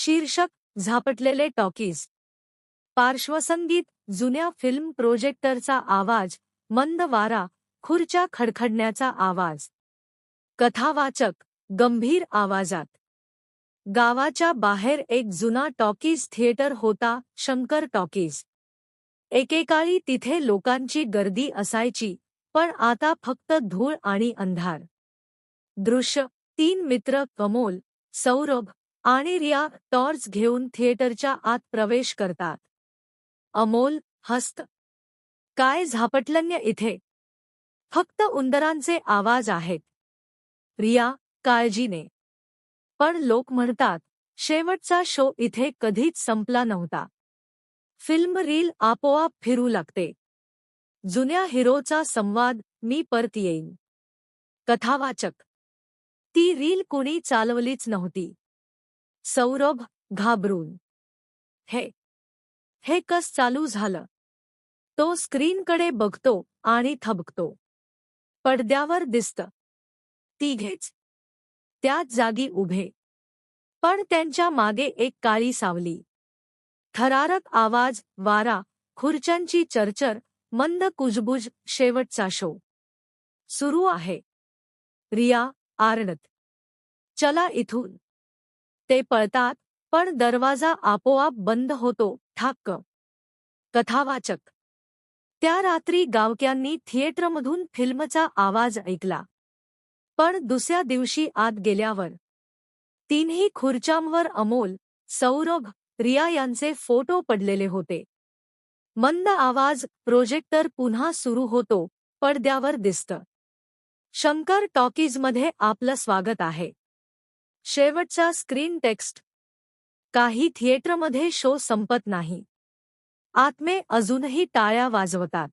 शीर्षक झापटलेले टॉकीज. पार्श्वसंगीत जुन्या फिल्म प्रोजेक्टरचा आवाज मंद वारा खुर्च्या खडखडण्याचा आवाज. कथावाचक गंभीर आवाजात. गावाच्या बाहेर एक जुना टॉकीज थिएटर होता शंकर टॉकीज. एकेकाळी तिथे लोकांची गर्दी असायची पण आता फक्त धूळ आणि अंधार. दृश्य तीन मित्र कमोल सौरभ आणि रिया टॉर्च घेऊन थिएटरच्या आत प्रवेश करतात. अमोल हस्त. काय झापटलन्य इथे? फक्त उंदरांचे आवाज आहेत. रिया काळजीने. पण लोक म्हणतात शेवटचा शो इथे कधीच संपला नव्हता. फिल्म रील आपोआप फिरू लागते. जुन्या हिरोचा संवाद मी परत येईन. कथावाचक. ती रील कुणी चालवलीच नव्हती. सौरभ घाबरून. हे हे कस चालू झालं? तो स्क्रीनकडे बघतो आणि थबकतो. पडद्यावर दिसतं. तिघेच. त्याच जागी उभे. पण त्यांच्या मागे एक काळी सावली. थरारक आवाज वारा खुर्च्यांची चरचर मंद कुजबुज शेवटचा शो. सुरू आहे. रिया आरणत. चला इथून. ते पळतात पण दरवाजा आपोआप बंद होतो. ठाक्क. कथावाचक. त्या रात्री गावक्यांनी थिएटरमधून फिल्मचा आवाज ऐकला. पण दुसऱ्या दिवशी आत गेल्यावर. तीनही खुर्च्यांवर अमोल सौरभ रिया यांचे फोटो पडलेले होते. मंद आवाज प्रोजेक्टर पुन्हा सुरू होतो पडद्यावर दिसतं. शंकर टॉकीजमध्ये आपलं स्वागत आहे. शेवटचा स्क्रीन टेक्स्ट. काही थिएटरमध्ये शो संपत नाही. आत्मे अजूनही टाळ्या वाजवतात.